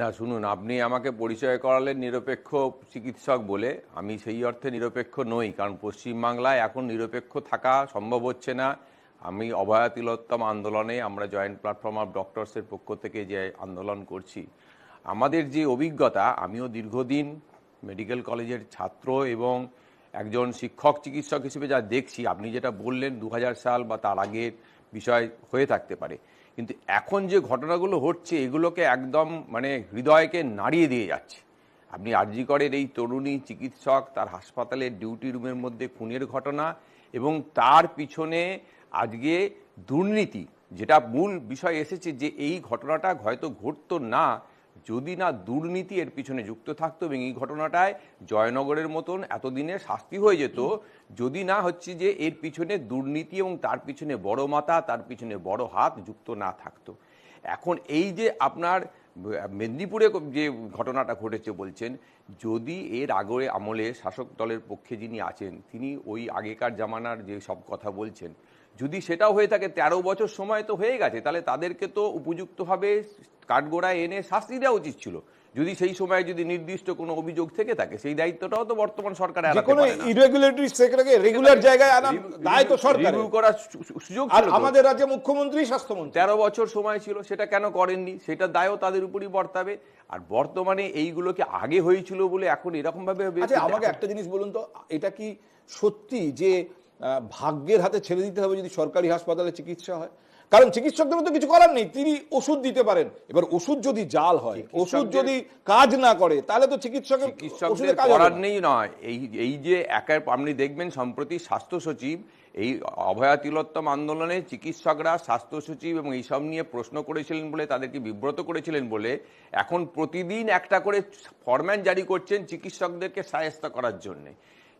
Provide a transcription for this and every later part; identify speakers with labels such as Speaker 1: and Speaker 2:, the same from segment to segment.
Speaker 1: না, শুনুন, আপনি আমাকে পরিচয় করালেন নিরপেক্ষ চিকিৎসক বলে। আমি সেই অর্থে নিরপেক্ষ নই, কারণ পশ্চিমবাংলায় এখন নিরপেক্ষ থাকা সম্ভব হচ্ছে না। আমি অভয়া তিলোত্তম আন্দোলনে আমরা জয়েন্ট প্ল্যাটফর্ম অফ ডক্টরসের পক্ষ থেকে যে আন্দোলন করছি। আমাদের যে অভিজ্ঞতা, আমিও দীর্ঘদিন মেডিকেল কলেজের ছাত্র এবং একজন শিক্ষক চিকিৎসক হিসেবে যা দেখছি, আপনি যেটা বললেন দু হাজার সাল বা তার আগের বিষয় হয়ে থাকতে পারে। কিন্তু এখন যে ঘটনাগুলো হচ্ছে, এগুলোকে একদম মানে হৃদয়কে নাড়িয়ে দিয়ে যাচ্ছে। আপনি আরজিকরের এই তরুণী চিকিৎসক, তার হাসপাতালের ডিউটি রুমের মধ্যে খুনের ঘটনা এবং তার পিছনে আজকে দুর্নীতি, যেটা মূল বিষয় এসেছে যে এই ঘটনাটা হয়তো ঘটতো না যদি না দুর্নীতি এর পিছনে যুক্ত থাকতো এবং এই ঘটনাটায় জয়নগরের মতন এতদিনে শাস্তি হয়ে যেত, যদি না হচ্ছে যে এর পিছনে দুর্নীতি এবং তার পিছনে বড় মাথা, তার পিছনে বড় হাত যুক্ত না থাকতো। এখন এই যে আপনার মেদিনীপুরে যে ঘটনাটা ঘটেছে বলছেন যদি এর আগে আমলে শাসক দলের পক্ষে যিনি আছেন তিনি ওই আগেকার জামানার যে সব কথা বলছেন যদি সেটাও হয়ে থাকে তেরো বছর সময় তো হয়ে গেছে তাহলে তাদেরকে তো উপযুক্তভাবে কাঠগোড়ায় এনে শাস্তি দেওয়া উচিত ছিল। যদি সেই সময় যদি নির্দিষ্ট কোনো অভিযোগ থেকে থাকে সেই দায়িত্বটাও তো বর্তমান সরকার এড়াতে
Speaker 2: কোনো
Speaker 1: পারে না।
Speaker 2: ইরেগুলেটরি সেক্টরকে রেগুলার জায়গায় আনা দায় তো সরকার
Speaker 1: রিভিউ করার সুযোগ
Speaker 2: আর আমাদের রাজ্যে মুখ্যমন্ত্রী স্বাস্থ্যমন্ত্রী।
Speaker 1: তেরো বছর সময় ছিল সেটা কেন করেননি? সেটা দায়ও তাদের উপরই বর্তাবে। আর বর্তমানে এইগুলোকে আগে হয়েছিল বলে এখন এরকমভাবে
Speaker 2: আচ্ছা আমাকে একটা জিনিস বলুন তো এটা কি সত্যি যে ভাগ্যের হাতে ছেড়ে দিতে হবে যদি সরকারি হাসপাতালে চিকিৎসা হয়। কারণ চিকিৎসকদেরও তো কিছু করার নেই তিনি ওষুধ দিতে পারেন। এবার ওষুধ যদি জাল হয় ওষুধ যদি কাজ না করে তাহলে তো চিকিৎসকের
Speaker 1: চিকিৎসকদের করার নেই নয়। এই এই যে একের আপনি দেখবেন সম্প্রতি স্বাস্থ্য সচিব এই অভয়া তিলোত্তম আন্দোলনে চিকিৎসকরা স্বাস্থ্য সচিব এবং এইসব নিয়ে প্রশ্ন করেছিলেন বলে তাদেরকে বিব্রত করেছিলেন বলে এখন প্রতিদিন একটা করে ফরম্যান জারি করছেন চিকিৎসকদেরকে সায়স্তা করার জন্যে।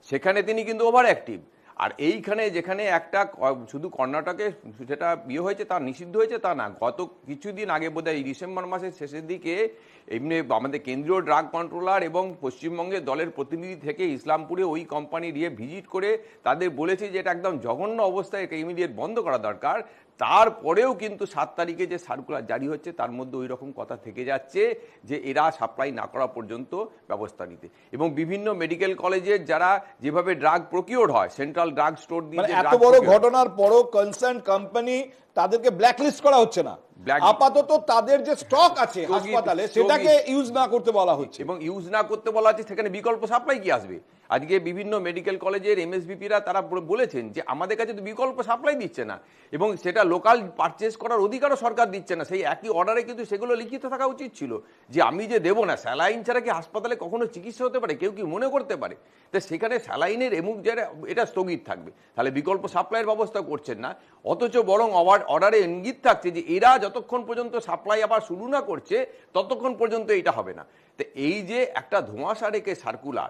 Speaker 1: সেখানে তিনি কিন্তু ওভার অ্যাক্টিভ আর এইখানে যেখানে একটা শুধু কর্ণাটকে সেটা বিয়ে হয়েছে তা নিষিদ্ধ হয়েছে তা না। গত কিছুদিন আগে বোধহয় এই ডিসেম্বর মাসের শেষের দিকে এমনি আমাদের কেন্দ্রীয় ড্রাগ কন্ট্রোলার এবং পশ্চিমবঙ্গের দলের প্রতিনিধি থেকে ইসলামপুরে ওই কোম্পানি দিয়ে ভিজিট করে তাদের বলেছে যে এটা একদম জঘন্য অবস্থায় এটা ইমিডিয়েট বন্ধ করা দরকার। তারপরেও কিন্তু সাত তারিখে যে সার্কুলার জারি হচ্ছে তার মধ্যে ওই রকম কথা থেকে যাচ্ছে যে এরা সাপ্লাই না করা পর্যন্ত ব্যবস্থা নিতে। এবং বিভিন্ন মেডিকেল কলেজের যারা যেভাবে ড্রাগ প্রকিওর হয় সেন্ট্রাল ড্রাগ স্টোর দিয়ে
Speaker 2: মানে এত বড় ঘটনার পরও কনসার্ন কোম্পানি তাদেরকে ব্ল্যাকলিস্ট করা হচ্ছে না। আপাতত তাদের যে স্টক আছে হাসপাতালে সেটাকে ইউজ না করতে বলা হচ্ছে।
Speaker 1: এবং ইউজ না করতে বলা হচ্ছে সেখানে বিকল্প সাপ্লাই কি আসবে? আজকে বিভিন্ন মেডিকেল কলেজের এমএসবিপিরা তারা বলে- বলেছেন যে আমাদের কাছে তো বিকল্প সাপ্লাই দিচ্ছে না। এবং সেটা লোকাল পারচেস করার অধিকারও সরকার দিচ্ছে না। সেই একই অর্ডারে কিন্তু সেগুলো লিখিত থাকা উচিত ছিল যে আমি যে দেবো না স্যালাইন ছাড়া কি হাসপাতালে কখনো চিকিৎসা হতে পারে? কেউ কি মনে করতে পারে? তো সেখানে স্যালাইনের এমুক যারা এটা স্থগিত থাকবে। তাহলে বিকল্প সাপ্লাইয়ের ব্যবস্থা করছেন না। অথচ বরং অর্ডারে ইঙ্গিত থাকছে যে এরা যতক্ষণ পর্যন্ত সাপ্লাই আবার শুরু না করছে, ততক্ষণ পর্যন্ত এটা হবে না। তো এই যে একটা ধোঁয়াশা রেখে সার্কুলার